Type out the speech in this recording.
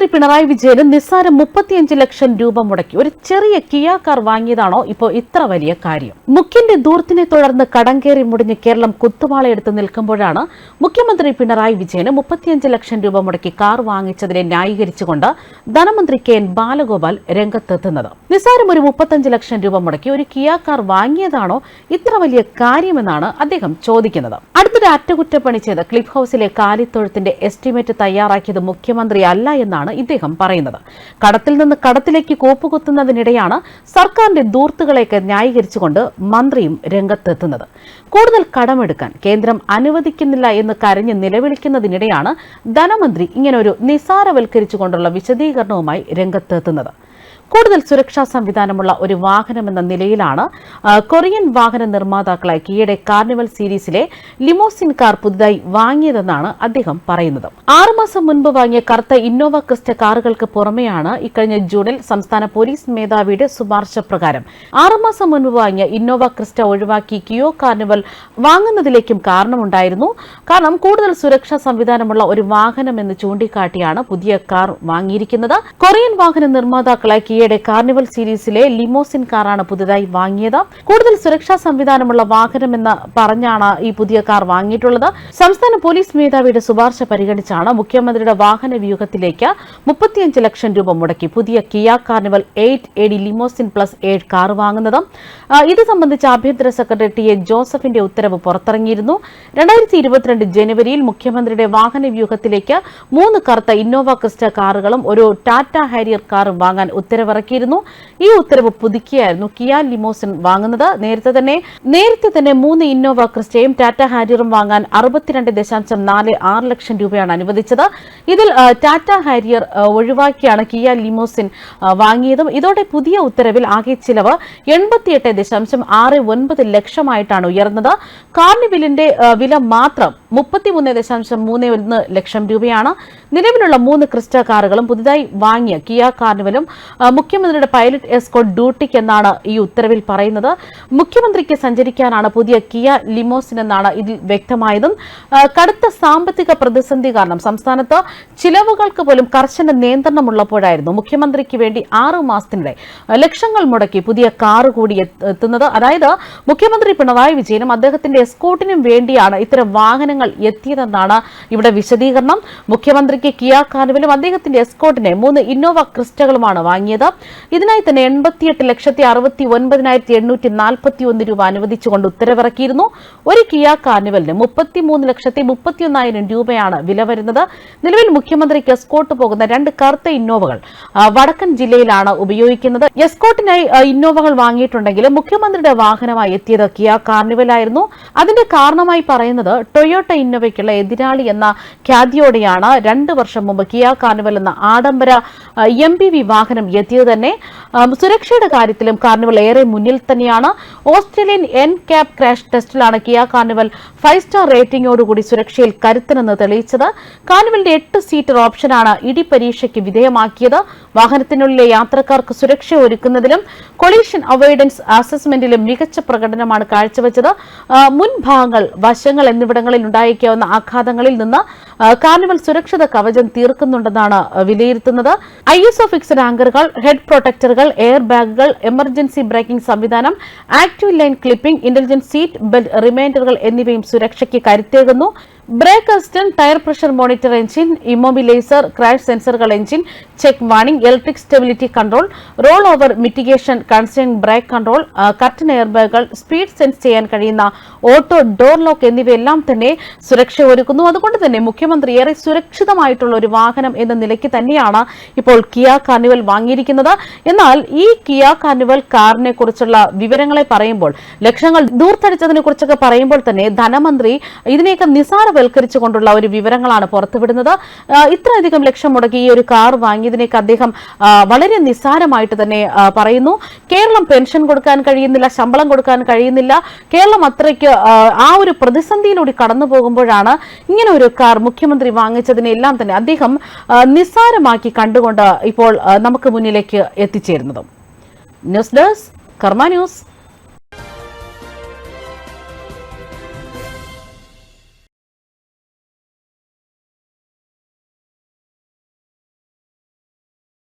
മുഖ്യമന്ത്രി പിണറായി വിജയന് നിസ്സാരം മുപ്പത്തിയഞ്ച് ലക്ഷം രൂപ മുടക്കി. ഒരു ചെറിയ കിയ കാർ വാങ്ങിയതാണോ ഇപ്പോൾ ഇത്ര വലിയ കാര്യം? മുഖ്യന്റെ ദൂരത്തിനെ തുടർന്ന് കടം കയറി മുടിഞ്ഞ് കേരളം കുത്തുവാളയെടുത്ത് നിൽക്കുമ്പോഴാണ് മുഖ്യമന്ത്രി പിണറായി വിജയന് മുപ്പത്തിയഞ്ച് ലക്ഷം രൂപ മുടക്കി കാർ വാങ്ങിച്ചതിനെ ന്യായീകരിച്ചുകൊണ്ട് ധനമന്ത്രി കെ എൻ ബാലഗോപാൽ രംഗത്തെത്തുന്നത്. നിസ്സാരം ഒരു മുപ്പത്തഞ്ച് ലക്ഷം രൂപ മുടക്കി ഒരു കിയ കാർ വാങ്ങിയതാണോ ഇത്ര വലിയ കാര്യമെന്നാണ് അദ്ദേഹം ചോദിക്കുന്നത്. അടുത്തൊരു അറ്റകുറ്റപ്പണി ചെയ്ത് ക്ലിഫ് ഹൌസിലെ കാലിത്തൊഴുത്തിന്റെ എസ്റ്റിമേറ്റ് തയ്യാറാക്കിയത് മുഖ്യമന്ത്രി അല്ല എന്നാണ് ഇദ്ദേഹം പറയുന്നത്. കടത്തിൽ നിന്ന് കടത്തിലേക്ക് കോപ്പുകുത്തുന്നതിനിടെയാണ് സർക്കാരിന്റെ ദൂർത്തുകളെയൊക്കെ ന്യായീകരിച്ചുകൊണ്ട് മന്ത്രിയും രംഗത്തെത്തുന്നത്. കൂടുതൽ കടമെടുക്കാൻ കേന്ദ്രം അനുവദിക്കുന്നില്ല എന്ന് കരഞ്ഞ് നിലവിളിക്കുന്നതിനിടെയാണ് ധനമന്ത്രി ഇങ്ങനെ ഒരു നിസാരവൽക്കരിച്ചുകൊണ്ടുള്ള വിശദീകരണവുമായി രംഗത്തെത്തുന്നത്. കൂടുതൽ സുരക്ഷാ സംവിധാനമുള്ള ഒരു വാഹനമെന്ന നിലയിലാണ് കൊറിയൻ വാഹന നിർമ്മാതാക്കളായ കീയുടെ കാർണിവൽ സീരീസിലെ ലിമോസിൻ കാർ പുതുതായി വാങ്ങിയതെന്നാണ് അദ്ദേഹം പറയുന്നത്. ആറുമാസം മുൻപ് വാങ്ങിയ കറുത്ത ഇന്നോവ ക്രിസ്റ്റ കാറുകൾക്ക് പുറമെയാണ് ഇക്കഴിഞ്ഞ ജൂണിൽ സംസ്ഥാന പോലീസ് മേധാവിയുടെ ശുപാർശ പ്രകാരം ആറുമാസം മുൻപ് വാങ്ങിയ ഇന്നോവ ക്രിസ്റ്റ ഒഴിവാക്കി കിയോ കാർണിവൽ വാങ്ങുന്നതിലേക്കും കാരണമുണ്ടായിരുന്നു. കാരണം കൂടുതൽ സുരക്ഷാ സംവിധാനമുള്ള ഒരു വാഹനം എന്ന് ചൂണ്ടിക്കാട്ടിയാണ് പുതിയ കാർ വാങ്ങിയിരിക്കുന്നത്. കൊറിയൻ വാഹന നിർമ്മാതാക്കളായ കിയയുടെ കാർണിവൽ സീരീസിലെ ലിമോസിൻ കാറാണ് പുതുതായി വാങ്ങിയത്. കൂടുതൽ സുരക്ഷാ സംവിധാനമുള്ള വാഹനമെന്ന് പറഞ്ഞാണ് ഈ പുതിയ കാർ വാങ്ങിയിട്ടുള്ളത്. സംസ്ഥാന പോലീസ് മേധാവിയുടെ ശുപാർശ പരിഗണിച്ചാണ് മുഖ്യമന്ത്രിയുടെ വാഹന വ്യൂഹത്തിലേക്ക് മുപ്പത്തിയഞ്ച് ലക്ഷം രൂപ മുടക്കി പുതിയ Kia Carnival eight A D limousine plus ഏഴ് കാർ വാങ്ങുന്നത്. ഇത് സംബന്ധിച്ച് ആഭ്യന്തര സെക്രട്ടറി ടി എ ജോസഫിന്റെ ഉത്തരവ് പുറത്തിറങ്ങിയിരുന്നു. രണ്ടായിരത്തി ഇരുപത്തിരണ്ട് ജനുവരിയിൽ മുഖ്യമന്ത്രിയുടെ വാഹന വ്യൂഹത്തിലേക്ക് മൂന്ന് കറുത്ത ഇന്നോവ ക്രിസ്റ്റ കാറുകളും ഒരു ടാറ്റ ഹാരിയർ കാറും വാങ്ങാൻ ഉത്തരവിറക്കിയിരുന്നു. ഈ ഉത്തരവ് പുതുക്കിയായിരുന്നു കിയ ലിമോസിൻ വാങ്ങുന്നത്. നേരത്തെ തന്നെ നേരത്തെ തന്നെ മൂന്ന് ഇന്നോവ ക്രിസ്റ്റയും ടാറ്റ ഹാരിയറും വാങ്ങാൻ അറുപത്തിരണ്ട് ദശാംശം നാല് ആറ് ലക്ഷം രൂപയാണ് അനുവദിച്ചത്. ഇതിൽ ടാറ്റ ഹാരിയർ ഒഴിവാക്കിയാണ് കിയ ലിമോസിൻ വാങ്ങിയതും. ഇതോടെ പുതിയ ഉത്തരവിൽ ആകെ ചിലവ് എൺപത്തിയെട്ട് ദശാംശം ആറ് ഒൻപത് ലക്ഷമായിട്ടാണ് ഉയർന്നത്. കാർണിവലിന്റെ വില മാത്രം മുപ്പത്തിമൂന്ന് ദശാംശം മൂന്ന് ഒന്ന് ലക്ഷം രൂപയാണ്. നിലവിലുള്ള മൂന്ന് ക്രിസ്റ്റ കാറുകളും പുതുതായി വാങ്ങിയ കിയ കാർണിവലും മുഖ്യമന്ത്രിയുടെ പൈലറ്റ് എസ്കോട്ട് ഡ്യൂട്ടിക്ക് എന്നാണ് ഈ ഉത്തരവിൽ പറയുന്നത്. മുഖ്യമന്ത്രിക്ക് സഞ്ചരിക്കാനാണ് പുതിയ കിയ ലിമോസിൻ എന്നാണ് ഇതിൽ വ്യക്തമായതും. കടുത്ത സാമ്പത്തിക പ്രതിസന്ധി കാരണം സംസ്ഥാനത്ത് ചിലവുകൾക്ക് പോലും കർശന നിയന്ത്രണമുള്ളപ്പോഴായിരുന്നു മുഖ്യമന്ത്രിക്ക് വേണ്ടി ആറ് മാസത്തിനിടെ ലക്ഷങ്ങൾ മുടക്കി പുതിയ കാറ് കൂടി എത്തുന്നത്. അതായത് മുഖ്യമന്ത്രി പിണറായി വിജയനും അദ്ദേഹത്തിന്റെ എസ്കോട്ടിനും വേണ്ടിയാണ് ഇത്തരം വാഹനങ്ങൾ എത്തിയതെന്നാണ് ഇവിടെ വിശദീകരണം. മുഖ്യമന്ത്രിക്ക് കിയ കാർണിവലും അദ്ദേഹത്തിന്റെ എസ്കോട്ടിനെ മൂന്ന് ഇന്നോവ ക്രിസ്റ്റകളുമാണ് വാങ്ങിയത്. ഇതിനായി തന്നെ എൺപത്തിയെട്ട് ലക്ഷത്തി അറുപത്തി ഒൻപതിനായിരത്തി എണ്ണൂറ്റി നാൽപ്പത്തി ഒന്ന് രൂപ അനുവദിച്ചുകൊണ്ട് ഉത്തരവിറക്കിയിരുന്നു. ഒരു കിയ കാർണിവലിന് മുപ്പത്തിമൂന്ന് ലക്ഷത്തി മുപ്പത്തിയൊന്നായിരം രൂപയാണ് വില വരുന്നത്. നിലവിൽ മുഖ്യമന്ത്രിക്ക് എസ്കോട്ട് പോകുന്ന രണ്ട് കറുത്ത ഇന്നോവകൾ വടക്കൻ ജില്ലയിലാണ് ഉപയോഗിക്കുന്നത്. എസ്കോട്ടിനായി ഇന്നോവകൾ വാങ്ങിയിട്ടുണ്ടെങ്കിലും മുഖ്യമന്ത്രിയുടെ വാഹനമായി എത്തിയത് കിയ കാർണിവലായിരുന്നു. അതിന്റെ കാരണമായി പറയുന്നത് ടൊയോട്ട ഇന്നോവയ്ക്കുള്ള എതിരാളി എന്ന ഖ്യാതിയോടെയാണ് രണ്ട് വർഷം മുമ്പ് കിയ കാർണിവൽ എന്ന ആഡംബര എം പി വി എത്തിയത് തന്നെ സുരക്ഷയുടെ കാര്യത്തിലും കാർണിവൽ ഏറെ മുന്നിൽ തന്നെയാണ്. ഓസ്ട്രേലിയൻ എൻ ക്യാപ് ക്രാഷ് ടെസ്റ്റിലാണ് കിയ കാർണിവൽ ഫൈവ് സ്റ്റാർ റേറ്റിംഗോടുകൂടി സുരക്ഷയിൽ കരുത്തനെന്ന് തെളിയിച്ചത്. കാർണിവലിന്റെ എട്ട് സീറ്റർ ഓപ്ഷനാണ് ഇടി പരീക്ഷയ്ക്ക് വിധേയമാക്കിയത്. വാഹനത്തിനുള്ളിലെ യാത്രക്കാർക്ക് സുരക്ഷ ഒരുക്കുന്നതിലും കൊളീഷൻ അവോയ്ഡൻസ് അസസ്മെന്റിലും മികച്ച പ്രകടനമാണ് കാഴ്ചവെച്ചത്. മുൻഭാഗങ്ങൾ വശങ്ങൾ എന്നിവിടങ്ങളിൽ ഉണ്ടായേക്കാവുന്ന ആഘാതങ്ങളിൽ നിന്ന് കാർണിവൽ സുരക്ഷിത കവചം തീർക്കുന്നുണ്ടെന്നാണ് വിലയിരുത്തുന്നത്. ഐ എസ് ഒ ഫിക്സഡ് ആങ്കറുകൾ ഹെഡ് പ്രൊട്ടക്ടറുകൾ എയർ ബാഗുകൾ എമർജൻസി ബ്രേക്കിംഗ് സംവിധാനം active line clipping intelligence seat belt റിമൈൻഡറുകൾ എന്നിവയും സുരക്ഷയ്ക്ക് കരുത്തേകുന്നു. Brake assistant tyre pressure monitor engine immobiliser crash സെൻസറുകൾ engine check warning electric stability control roll over mitigation concern brake control curtain air ബാഗുകൾ speed sense ചെയ്യാൻ കഴിയുന്ന auto door lock എന്നിവയെല്ലാം തന്നെ സുരക്ഷ ഒരുക്കുന്നു. അതുകൊണ്ട് തന്നെ മുഖ്യമന്ത്രി ഏറെ സുരക്ഷിതമായിട്ടുള്ള ഒരു വാഹനം എന്ന നിലയ്ക്ക് തന്നെയാണ് ഇപ്പോൾ കിയ കാർണിവൽ വാങ്ങിയിരിക്കുന്നത്. എന്നാൽ ഈ കിയ കാർണിവൽ കാറിനെ കുറിച്ചുള്ള വിവരങ്ങളെ പറയുമ്പോൾ ലക്ഷങ്ങൾ ദൂർത്തടിച്ചതിനെ കുറിച്ചൊക്കെ പറയുമ്പോൾ തന്നെ ധനമന്ത്രി ഇതിനെയൊക്കെ നിസാരവൽക്കരിച്ചുകൊണ്ടുള്ള ഒരു വിവരങ്ങളാണ് പുറത്തുവിടുന്നത്. ഇത്രയധികം ലക്ഷം മുടക്കി ഈ ഒരു കാർ വാങ്ങിയതിനേക്ക് അദ്ദേഹം വളരെ നിസ്സാരമായിട്ട് തന്നെ പറയുന്നു. കേരളം പെൻഷൻ കൊടുക്കാൻ കഴിയുന്നില്ല ശമ്പളം കൊടുക്കാൻ കഴിയുന്നില്ല. കേരളം അത്രയ്ക്ക് ആ, ഒരു പ്രതിസന്ധിയിലൂടെ കടന്നു പോകുമ്പോഴാണ് ഇങ്ങനെ ഒരു കാർ മുഖ്യമന്ത്രി വാങ്ങിച്ചതിനെല്ലാം തന്നെ അദ്ദേഹം നിസ്സാരമാക്കി കണ്ടുകൊണ്ട് ഇപ്പോൾ നമുക്ക് മുന്നിലേക്ക് എത്തിച്ചേരുന്നതും. News desk Karma news.